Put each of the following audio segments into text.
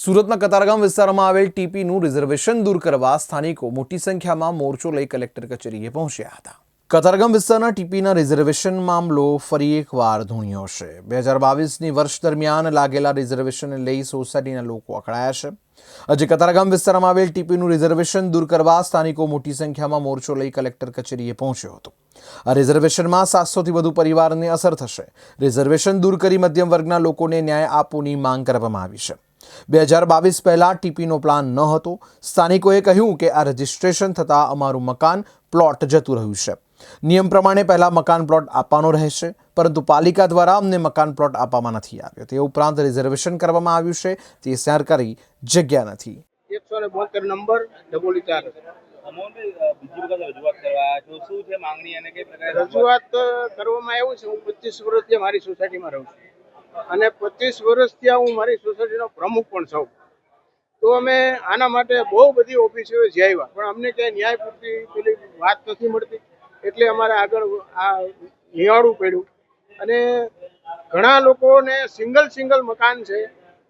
સુરતના કતારગામ વિસ્તારમાં આવેલ ટીપીનું રિઝર્વેશન દૂર કરવા સ્થાનિકો મોટી સંખ્યામાં મોરચો લઈ કલેક્ટર કચેરીએ પહોંચ્યા હતા. કતારગામ વિસ્તારના ટીપીના રિઝર્વેશન મામલો ફરી એકવાર ધૂણ્યો છે. બે હજાર બાવીસની વર્ષ દરમિયાન લાગેલા રિઝર્વેશનને લઈ સોસાયટીના લોકો અકળાયા છે. આજે કતારગામ વિસ્તારમાં આવેલ ટીપીનું રિઝર્વેશન દૂર કરવા સ્થાનિકો મોટી સંખ્યામાં મોરચો લઈ કલેક્ટર કચેરીએ પહોંચ્યો હતો. આ રિઝર્વેશનમાં સાતસોથી વધુ પરિવારને અસર થશે. રિઝર્વેશન દૂર કરી મધ્યમ વર્ગના લોકોને ન્યાય આપવાની માંગ કરવામાં આવી છે. બે હજાર બાવીસ પહેલાં ટીપીનો પ્લાન ન હતો. સ્થાનિકોએ કહ્યું કે આ રજિસ્ટ્રેશન થતાં અમારું મકાન પ્લોટ જતું રહ્યું છે. નિયમ પ્રમાણે પહેલાં મકાન પ્લોટ આપવાનો રહેશે પરંતુ પાલિકા દ્વારા અમને મકાન પ્લોટ આપવામાં નથી આવ્યો. તે ઉપરાંત રિઝર્વેશન કરવામાં આવ્યું છે. તે સરકારી જગ્યા નથી. એકસો ને બોતેર નંબર ડબોલી ચાર. અમોલભાઈ અ, બીજી વખત રજૂઆત કરવા આવ્યા છો શું છે માંગણી અને કઈ પ્રકારે રજૂઆત? અ, કરવામાં આવ્યું છે હું પચીસ વર્ષથી મારી સોસાયટીમાં રહું છું. અને પચીસ વર્ષથી હું મારી સોસાયટીનો પ્રમુખ પણ છું. તો અમે આના માટે બહુ બધી ઓફિસો જઈ પણ અમને ક્યાંય ન્યાય પૂરતી પેલી વાત નથી મળતી. એટલે અમારે આગળ આ નિહાળવું પડ્યું. અને ઘણા લોકોને સિંગલ સિંગલ મકાન છે.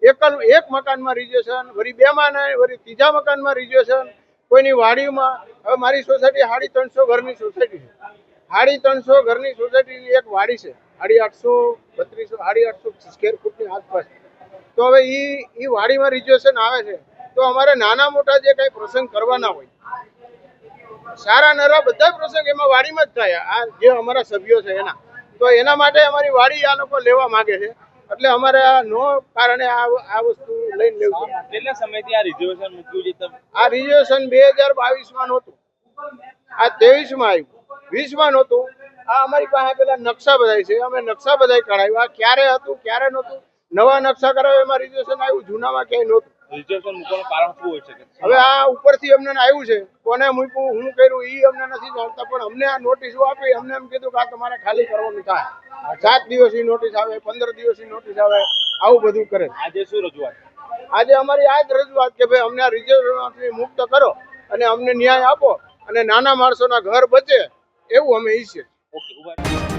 એકલ એક મકાનમાં રિઝર્વેશન વળી બેમાં ને વળી ત્રીજા મકાનમાં રિઝર્વેશન કોઈની વાડીમાં, હવે મારી સોસાયટી સાડી ત્રણસો ઘરની સોસાયટી છે. સાડી ત્રણસો ઘરની સોસાયટીની એક વાડી છે. સાડી આઠસો બત્રીસો સાડી આઠસો સ્કેર ફૂટની આસપાસ. તો હવે એ એ વાડીમાં રિઝર્વેશન આવે છે તો અમારે નાના મોટા જે કંઈ પ્રસંગ કરવાના હોય સારા નરા બધા પ્રસંગ એમાં વાડીમાં જ થાય. આ જે અમારા સભ્યો છે એના. તો એના માટે અમારી વાડી આ લોકો લેવા માંગે છે. એટલે અમારે આ નો કારણે આ આ વસ્તુ લઈને લેવું છે. કેટલા સમયથી આ રિઝર્વેશન મૂક્યું છે આ રિઝર્વેશન બે હજાર બાવીસમાં નહોતું. આ ત્રેવીસમાં આવ્યું. વીસમાં નહોતું. આ અમારી પાસે પેલા નકશા બધાય છે. અમે નકશા બધાય કઢાવ્યા. ક્યારે હતું ક્યારે નહોતું? નવા નકશા કરાવ્યા એમાં રિઝર્વેશન આવ્યું જૂનામાં ક્યાંય નહોતું. રિઝર્વેશન મૂકવાનું કારણ શું હોઈ શકે હવે આ ઉપરથી અમને આવ્યું છે. કોને મૂક્યું હું કર્યું એ અમને નથી જાણતા પણ અમને આ નોટિસો આપી અમને એમ કીધું કે આ તમારે ખાલી કરવાનું થાય. સાત દિવસની નોટિસ આવે પંદર દિવસની નોટિસ આવે આવું બધું કરે આજે શું રજૂઆત? આજે અમારી આ જ રજૂઆત કે ભાઈ અમને આ રિઝર્વેશનમાંથી મુક્ત કરો અને અમને ન્યાય આપો અને નાના માણસોના ઘર બચે એવું અમે ઈચ્છીએ what?